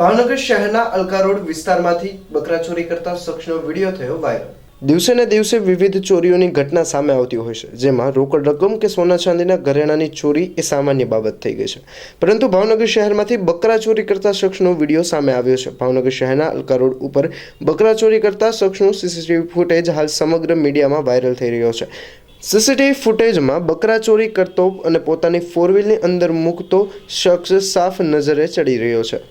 ભાવનગર શહેરના અલકા રોડ વિસ્તારમાંથી બકરા ચોરી કરતા શખ્સનો વીડિયો થયો વાયરલ. દિવસે ને દિવસે વિવિધ ચોરીઓની ઘટના સામે આવતી હોય છે, જેમાં રોકડ રકમ કે સોના ચાંદીના ઘરેણાની ચોરી એ સામાન્ય બાબત થઈ ગઈ છે. પરંતુ ભાવનગર શહેરમાંથી બકરા ચોરી કરતા શખ્સનો વીડિયો સામે આવ્યો છે. ભાવનગર શહેરના અલકા રોડ ઉપર બકરા ચોરી કરતા શખ્સનું સીસીટીવી ફૂટેજ હાલ સમગ્ર મીડિયામાં વાયરલ થઈ રહ્યો છે. સીસીટીવી ફૂટેજમાં બકરા ચોરી કરતો અને પોતાની ફોર વ્હીલની અંદર મૂકતો શખ્સ સાફ નજરે ચડી રહ્યો છે.